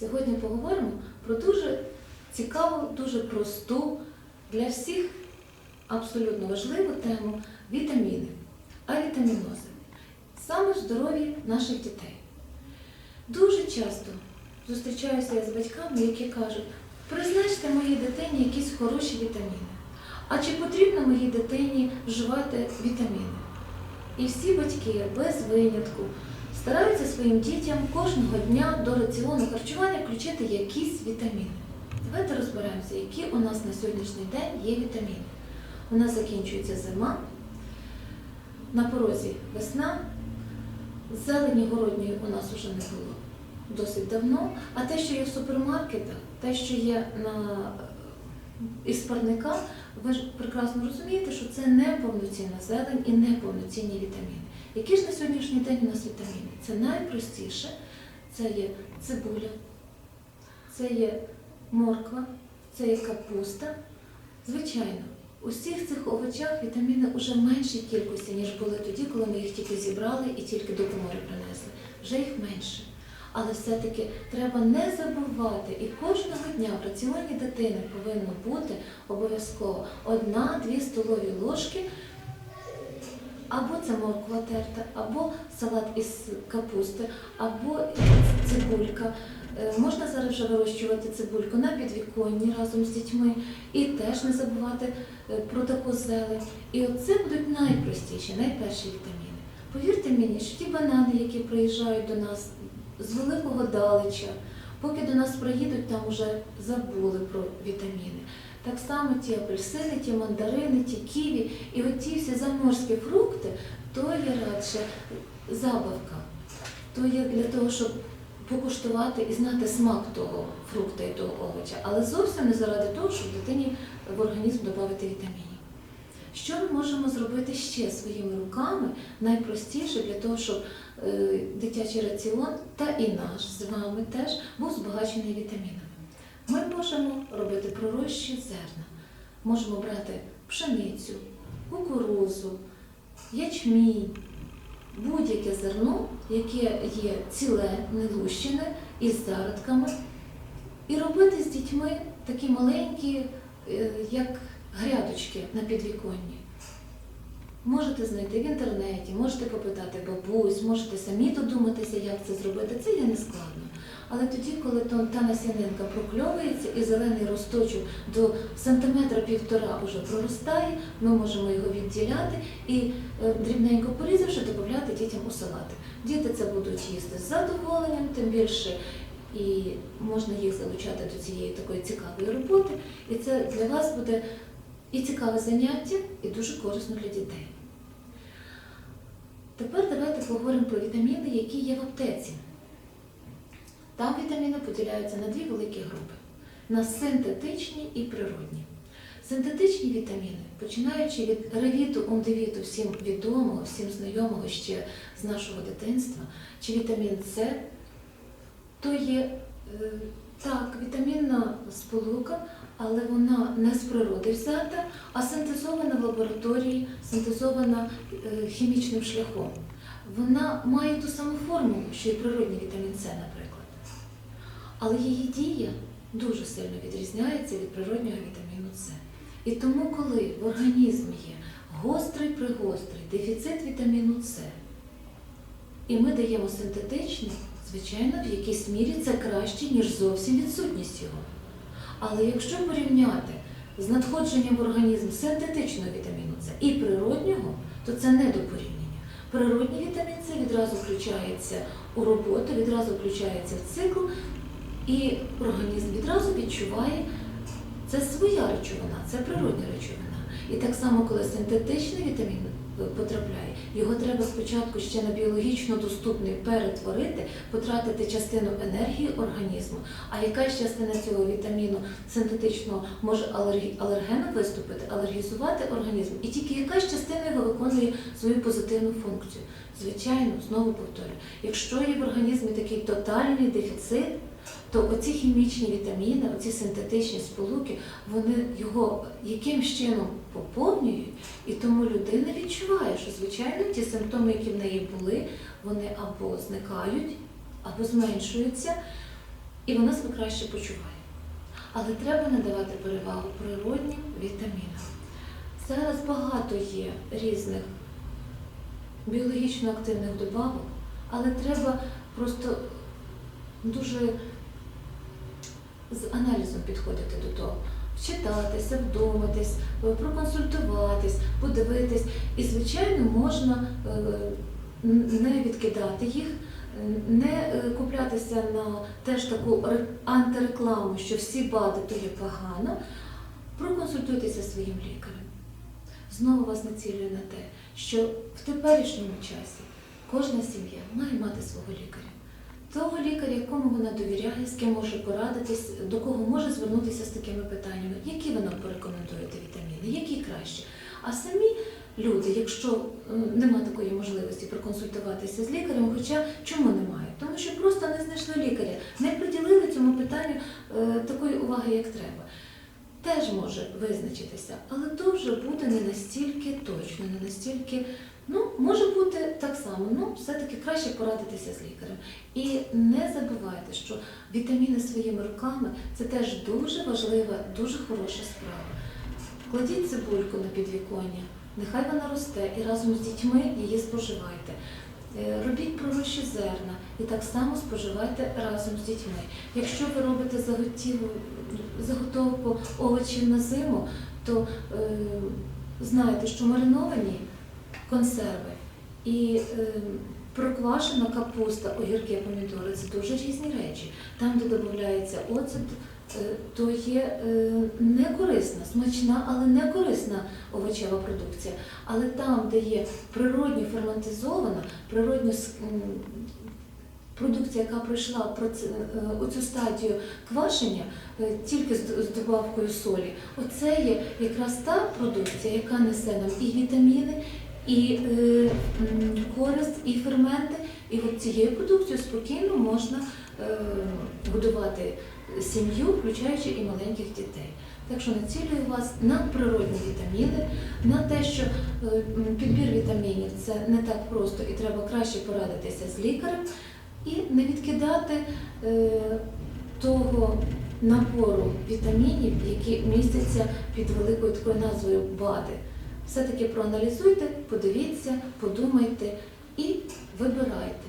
Сьогодні поговоримо про дуже цікаву, дуже просту для всіх абсолютно важливу тему вітаміни, авітамінози, саме в здоров'ї наших дітей. Дуже часто зустрічаюся я з батьками, які кажуть, призначте моїй дитині якісь хороші вітаміни. А чи потрібно моїй дитині вживати вітаміни? І всі батьки без винятку стараються своїм дітям кожного дня до раціону харчування включити якісь вітаміни. Давайте розберемося, які у нас на сьогоднішній день є вітаміни. У нас закінчується зима, на порозі весна, зелені городньої у нас вже не було досить давно, а те, що є в супермаркетах, те, що є на із парника, ви ж прекрасно розумієте, що це не повноцінна зелень і не повноцінні вітаміни. Які ж на сьогоднішній день у нас вітаміни? Це найпростіше, це є цибуля, це є морква, це є капуста. Звичайно, у всіх цих овочах вітаміни вже меншій кількості, ніж були тоді, коли ми їх тільки зібрали і тільки до комори принесли. Вже їх менше. Але все-таки треба не забувати, і кожного дня в раціоні дитини повинно бути обов'язково одна-дві столові ложки, або це морква терта, або салат із капусти, або цибулька. Е, Можна зараз вже вирощувати цибульку на підвіконні разом з дітьми і теж не забувати е, про таку зелень. І оце будуть найпростіші, найперші вітаміни. Повірте мені, що ті банани, які приїжджають до нас з великого далеча, поки до нас приїдуть, там вже забули про вітаміни. Так само ті апельсини, ті мандарини, ті ківі і от ті всі заморські фрукти, то є радше забавка. То є для того, щоб покуштувати і знати смак того фрукта і того овоча, але зовсім не заради того, щоб дитині в організм додати вітамінів. Що ми можемо зробити ще своїми руками найпростіше для того, щоб е, дитячий раціон та і наш з вами теж був збагачений вітамінами? Ми можемо робити пророщі зерна, можемо брати пшеницю, кукурузу, ячмінь, будь-яке зерно, яке є ціле, не лущене, із зародками, і робити з дітьми такі маленькі, е, як грядочки на підвіконні. Можете знайти в інтернеті, можете попитати бабусь, можете самі додуматися, як це зробити. Це є не складно. Але тоді, коли та насінинка прокльовується і зелений росточок до сантиметра півтора вже проростає, ми можемо його відділяти і е, дрібненько порізавши, додати дітям у салати. Діти це будуть їсти з задоволенням, тим більше і можна їх залучати до цієї такої цікавої роботи. І це для вас буде і цікаве заняття, і дуже корисно для дітей. Тепер давайте поговоримо про вітаміни, які є в аптеці. Там вітаміни поділяються на дві великі групи: на синтетичні і природні. Синтетичні вітаміни, починаючи від ревіту, ондивіту, всім відомого, всім знайомого ще з нашого дитинства, чи вітамін С, то є е, так, вітамінна сполука, але вона не з природи взята, а синтезована в лабораторії, синтезована е, хімічним шляхом. Вона має ту саму формулу, що і природній вітамін С, наприклад. Але її дія дуже сильно відрізняється від природнього вітаміну С. І тому, коли в організмі є гострий пригострий дефіцит вітаміну С, і ми даємо синтетичний, звичайно, в якійсь мірі це краще, ніж зовсім відсутність його. Але якщо порівняти з надходженням в організм синтетичного вітаміну С і природнього, то це не до порівняння. Природній вітамін С відразу включається у роботу, відразу включається в цикл, і організм відразу відчуває, це своя речовина, це природня речовина. І так само, коли синтетичний вітамін потрапляє, його треба спочатку ще на біологічно доступний перетворити, потратити частину енергії організму. А якась частина цього вітаміну синтетичного може алергі- виступити, алергізувати організм, і тільки якась частина його виконує свою позитивну функцію. Звичайно, знову повторюю, якщо є в організмі такий тотальний дефіцит, то оці хімічні вітаміни, оці синтетичні сполуки, вони його якимсь чином поповнюють, і тому людина відчуває, що звичайно ті симптоми, які в неї були, вони або зникають, або зменшуються. і вона себе краще почуває. Але треба надавати перевагу природнім вітамінам. Зараз багато є різних біологічно активних добавок, але треба просто дуже з аналізом підходити до того. Вчитатися, вдуматись, е, проконсультуватись, подивитись. І, звичайно, можна е, не відкидати їх, е, не куплятися на теж таку ре- антирекламу, що всі БАДи то є погано. Проконсультуйтеся своїм лікарем. Знову вас націлюю на те, що в теперішньому часі кожна сім'я має мати свого лікаря. Того лікаря, якому вона довіряє, з ким може порадитись, до кого може звернутися з такими питаннями, які ви нам порекомендуєте вітаміни, які краще. А самі люди, якщо немає такої можливості проконсультуватися з лікарем, хоча чому немає? Тому що просто не знайшли лікаря, не приділили цьому питанню е, такої уваги, як треба. Теж може визначитися, але то вже буде не настільки точно, не настільки. Ну, може бути так само, ну все-таки краще порадитися з лікарем. І не забувайте, що вітаміни своїми руками це теж дуже важлива, дуже хороша справа. Кладіть цибульку на підвіконня, нехай вона росте і разом з дітьми її споживайте. Е, Робіть пророщі зерна і так само споживайте разом з дітьми. Якщо ви робите заготовку овочів на зиму, то е, знайте, що мариновані консерви і е, проквашена капуста, огірки, помідори це дуже різні речі. Там, де додається оцет, е, то є е, не корисна, смачна, але не корисна овочева продукція. Але там, де є природньо ферментизована, природньо продукція, яка пройшла проце- е, оцю стадію квашення тільки з добавкою солі, оце є якраз та продукція, яка несе нам і вітаміни, і е, користь, і ферменти. І от цією продукцією спокійно можна е, годувати сім'ю, включаючи і маленьких дітей. Так що націлюю вас на природні вітаміни, на те, що е, підбір вітамінів це не так просто і треба краще порадитися з лікарем і не відкидати е, того напору вітамінів, які містяться під великою такою назвою БАДи. Все-таки проаналізуйте, подивіться, подумайте і вибирайте.